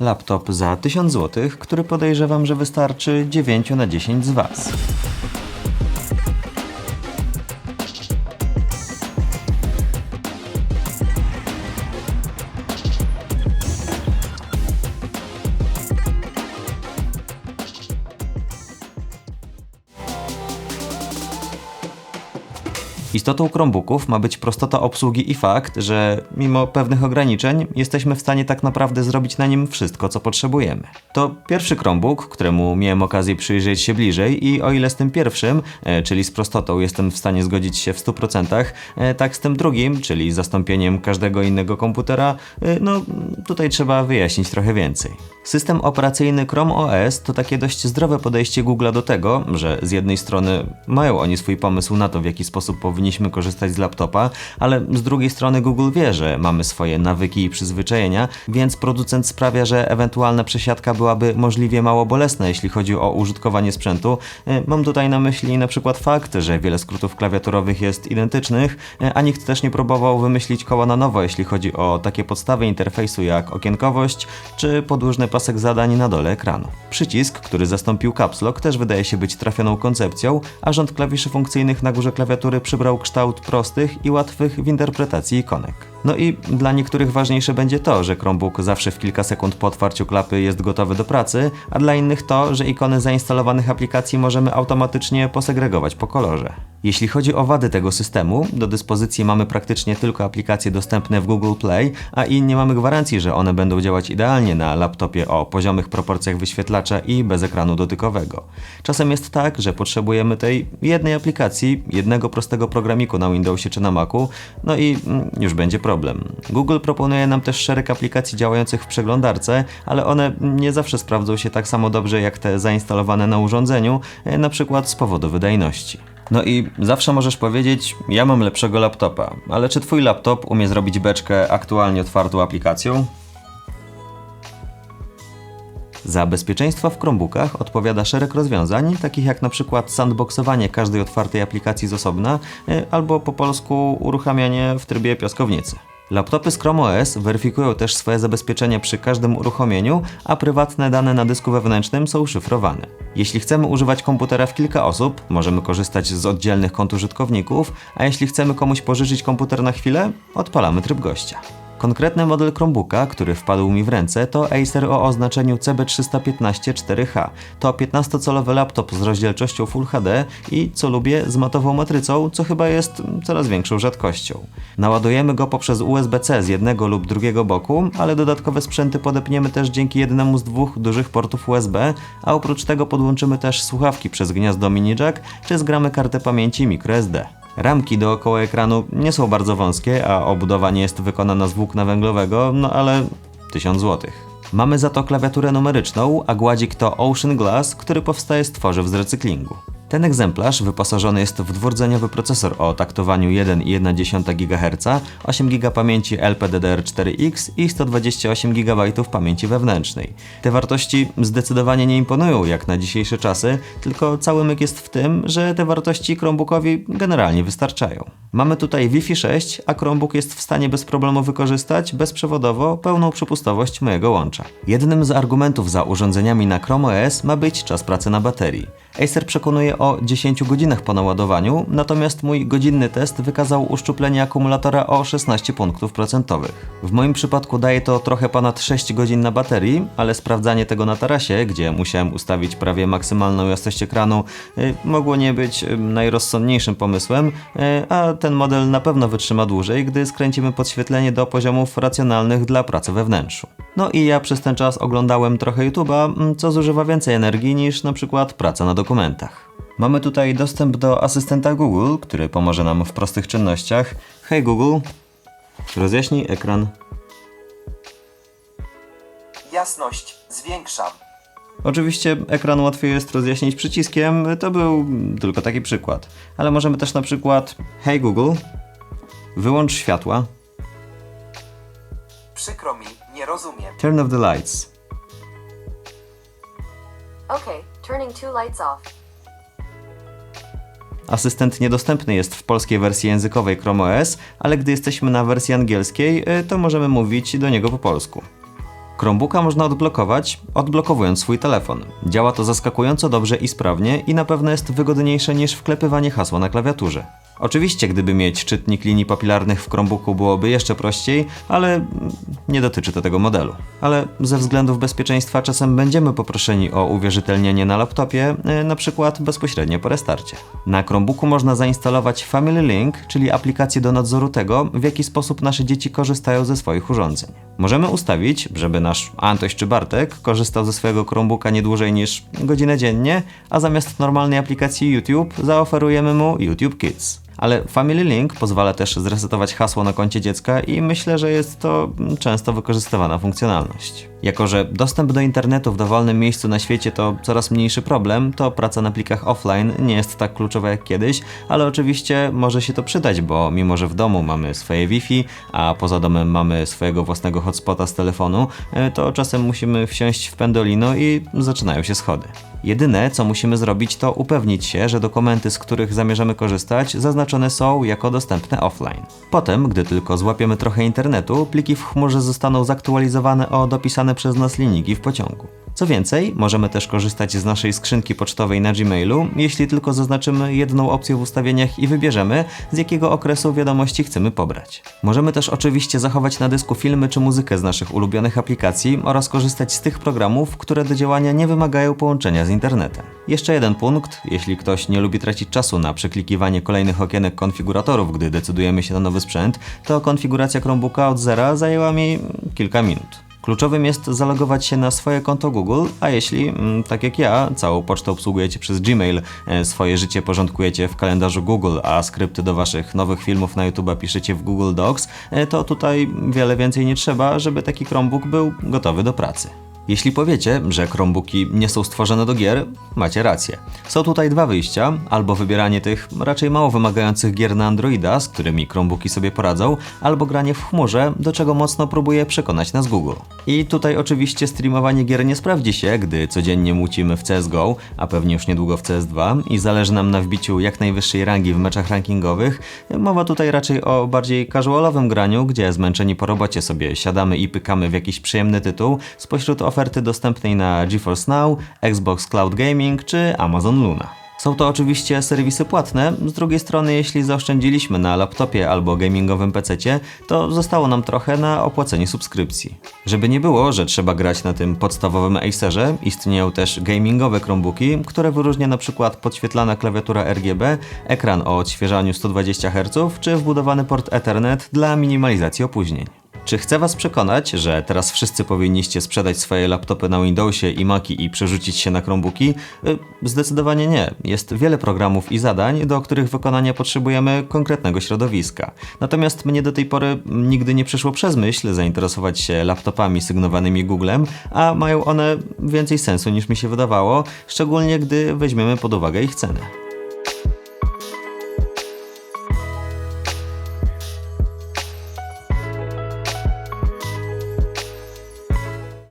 Laptop za 1000 zł, który podejrzewam, że wystarczy 9 na 10 z Was. Istotą Chromebooków ma być prostota obsługi i fakt, że mimo pewnych ograniczeń jesteśmy w stanie tak naprawdę zrobić na nim wszystko, co potrzebujemy. To pierwszy Chromebook, któremu miałem okazję przyjrzeć się bliżej i o ile z tym pierwszym, e, czyli z prostotą jestem w stanie zgodzić się w 100%, e, tak z tym drugim, czyli zastąpieniem każdego innego komputera, e, no tutaj trzeba wyjaśnić trochę więcej. System operacyjny Chrome OS to takie dość zdrowe podejście Google'a do tego, że z jednej strony mają oni swój pomysł na to, w jaki sposób powinniśmy korzystać z laptopa, ale z drugiej strony Google wie, że mamy swoje nawyki i przyzwyczajenia, więc producent sprawia, że ewentualna przesiadka byłaby możliwie mało bolesna, jeśli chodzi o użytkowanie sprzętu. E, Mam tutaj na myśli na przykład fakt, że wiele skrótów klawiaturowych jest identycznych, e, a nikt też nie próbował wymyślić koła na nowo, jeśli chodzi o takie podstawy interfejsu jak okienkowość czy podłużny pasek zadań na dole ekranu. Przycisk, który zastąpił Caps Lock też wydaje się być trafioną koncepcją, a rząd klawiszy funkcyjnych na górze klawiatury przybrał kształt prostych i łatwych w interpretacji ikonek. No i dla niektórych ważniejsze będzie to, że Chromebook zawsze w kilka sekund po otwarciu klapy jest gotowy do pracy, a dla innych to, że ikony zainstalowanych aplikacji możemy automatycznie posegregować po kolorze. Jeśli chodzi o wady tego systemu, do dyspozycji mamy praktycznie tylko aplikacje dostępne w Google Play, a i nie mamy gwarancji, że one będą działać idealnie na laptopie o poziomych proporcjach wyświetlacza i bez ekranu dotykowego. Czasem jest tak, że potrzebujemy tej jednej aplikacji, jednego prostego programiku na Windowsie czy na Macu, no i mm, już będzie problem. Google proponuje nam też szereg aplikacji działających w przeglądarce, ale one nie zawsze sprawdzą się tak samo dobrze jak te zainstalowane na urządzeniu, e, na przykład z powodu wydajności. No i zawsze możesz powiedzieć, ja mam lepszego laptopa, ale czy twój laptop umie zrobić beczkę aktualnie otwartą aplikacją? Za bezpieczeństwo w Chromebookach odpowiada szereg rozwiązań, takich jak na przykład sandboxowanie każdej otwartej aplikacji z osobna, y, albo po polsku uruchamianie w trybie piaskownicy. Laptopy z Chrome OS weryfikują też swoje zabezpieczenie przy każdym uruchomieniu, a prywatne dane na dysku wewnętrznym są szyfrowane. Jeśli chcemy używać komputera w kilka osób, możemy korzystać z oddzielnych kont użytkowników, a jeśli chcemy komuś pożyczyć komputer na chwilę, odpalamy tryb gościa. Konkretny model Chromebooka, który wpadł mi w ręce, to Acer o oznaczeniu CB315-4H. To 15-calowy laptop z rozdzielczością Full HD i, co lubię, z matową matrycą, co chyba jest coraz większą rzadkością. Naładujemy go poprzez USB-C z jednego lub drugiego boku, ale dodatkowe sprzęty podepniemy też dzięki jednemu z dwóch dużych portów USB, a oprócz tego podłączymy też słuchawki przez gniazdo mini jack, czy zgramy kartę pamięci microSD. Ramki dookoła ekranu nie są bardzo wąskie, a obudowa nie jest wykonana z włókna węglowego, no ale 1000 zł. Mamy za to klawiaturę numeryczną, a gładzik to Ocean Glass, który powstaje z tworzyw z recyklingu. Ten egzemplarz wyposażony jest w dwurdzeniowy procesor o taktowaniu 1,1 GHz, 8 GB pamięci LPDDR4X i 128 GB pamięci wewnętrznej. Te wartości zdecydowanie nie imponują jak na dzisiejsze czasy, tylko cały myk jest w tym, że te wartości Chromebookowi generalnie wystarczają. Mamy tutaj Wi-Fi 6, a Chromebook jest w stanie bez problemu wykorzystać bezprzewodowo pełną przepustowość mojego łącza. Jednym z argumentów za urządzeniami na Chrome OS ma być czas pracy na baterii. Acer przekonuje o 10 godzinach po naładowaniu, natomiast mój godzinny test wykazał uszczuplenie akumulatora o 16 punktów procentowych. W moim przypadku daje to trochę ponad 6 godzin na baterii, ale sprawdzanie tego na tarasie, gdzie musiałem ustawić prawie maksymalną jasność ekranu, y, mogło nie być y, najrozsądniejszym pomysłem, y, a ten model na pewno wytrzyma dłużej, gdy skręcimy podświetlenie do poziomów racjonalnych dla pracy we wnętrzu. No i ja przez ten czas oglądałem trochę YouTube'a, mm, co zużywa więcej energii niż na przykład praca na dokumentach. Mamy tutaj dostęp do asystenta Google, który pomoże nam w prostych czynnościach. Hej Google, rozjaśnij ekran. Jasność zwiększam. Oczywiście ekran łatwiej jest rozjaśnić przyciskiem, to był tylko taki przykład. Ale możemy też na przykład Hej Google, wyłącz światła, Przykro mi, nie rozumiem. turn off the lights. Okay, turning two lights off. Asystent niedostępny jest w polskiej wersji językowej Chrome OS, ale gdy jesteśmy na wersji angielskiej, y, to możemy mówić do niego po polsku. Chromebooka można odblokować, odblokowując swój telefon. Działa to zaskakująco dobrze i sprawnie i na pewno jest wygodniejsze niż wklepywanie hasła na klawiaturze. Oczywiście, gdyby mieć czytnik linii papilarnych w Chromebooku byłoby jeszcze prościej, ale nie dotyczy to tego modelu. Ale ze względów bezpieczeństwa czasem będziemy poproszeni o uwierzytelnienie na laptopie, e, na przykład bezpośrednio po restarcie. Na Chromebooku można zainstalować Family Link, czyli aplikację do nadzoru tego, w jaki sposób nasze dzieci korzystają ze swoich urządzeń. Możemy ustawić, żeby nasz Antoś czy Bartek korzystał ze swojego Chromebooka nie dłużej niż godzinę dziennie, a zamiast normalnej aplikacji YouTube zaoferujemy mu YouTube Kids. Ale Family Link pozwala też zresetować hasło na koncie dziecka i myślę, że jest to często wykorzystywana funkcjonalność. Jako, że dostęp do internetu w dowolnym miejscu na świecie to coraz mniejszy problem, to praca na plikach offline nie jest tak kluczowa jak kiedyś, ale oczywiście może się to przydać, bo mimo, że w domu mamy swoje Wi-Fi, a poza domem mamy swojego własnego hotspota z telefonu, e, to czasem musimy wsiąść w pendolino i zaczynają się schody. Jedyne, co musimy zrobić, to upewnić się, że dokumenty, z których zamierzamy korzystać, zaznaczone są jako dostępne offline. Potem, gdy tylko złapiemy trochę internetu, pliki w chmurze zostaną zaktualizowane o dopisane przez nas linijki w pociągu. Co więcej, możemy też korzystać z naszej skrzynki pocztowej na Gmailu, jeśli tylko zaznaczymy jedną opcję w ustawieniach i wybierzemy, z jakiego okresu wiadomości chcemy pobrać. Możemy też oczywiście zachować na dysku filmy czy muzykę z naszych ulubionych aplikacji oraz korzystać z tych programów, które do działania nie wymagają połączenia z internetem. Jeszcze jeden punkt, jeśli ktoś nie lubi tracić czasu na przeklikiwanie kolejnych okienek konfiguratorów, gdy decydujemy się na nowy sprzęt, to konfiguracja Chromebooka od zera zajęła mi kilka minut. Kluczowym jest zalogować się na swoje konto Google, a jeśli, mm, tak jak ja, całą pocztę obsługujecie przez Gmail, e, swoje życie porządkujecie w kalendarzu Google, a skrypty do waszych nowych filmów na YouTube piszecie w Google Docs, e, to tutaj wiele więcej nie trzeba, żeby taki Chromebook był gotowy do pracy. Jeśli powiecie, że Chromebooki nie są stworzone do gier, macie rację. Są tutaj dwa wyjścia, albo wybieranie tych raczej mało wymagających gier na Androida, z którymi Chromebooki sobie poradzą, albo granie w chmurze, do czego mocno próbuje przekonać nas Google. I tutaj oczywiście streamowanie gier nie sprawdzi się, gdy codziennie mucimy w CSGO, a pewnie już niedługo w CS2 i zależy nam na wbiciu jak najwyższej rangi w meczach rankingowych. Mowa tutaj raczej o bardziej casualowym graniu, gdzie zmęczeni po robocie sobie siadamy i pykamy w jakiś przyjemny tytuł spośród oferty dostępnej na GeForce Now, Xbox Cloud Gaming czy Amazon Luna. Są to oczywiście serwisy płatne, z drugiej strony jeśli zaoszczędziliśmy na laptopie albo gamingowym PC, to zostało nam trochę na opłacenie subskrypcji. Żeby nie było, że trzeba grać na tym podstawowym Acerze, istnieją też gamingowe Chromebooki, które wyróżnia przykład podświetlana klawiatura RGB, ekran o odświeżaniu 120 Hz czy wbudowany port Ethernet dla minimalizacji opóźnień. Czy chcę Was przekonać, że teraz wszyscy powinniście sprzedać swoje laptopy na Windowsie i Maci i przerzucić się na Chromebooki? Y, Zdecydowanie nie. Jest wiele programów i zadań, do których wykonania potrzebujemy konkretnego środowiska. Natomiast mnie do tej pory nigdy nie przyszło przez myśl zainteresować się laptopami sygnowanymi Googlem, a mają one więcej sensu niż mi się wydawało, szczególnie gdy weźmiemy pod uwagę ich cenę.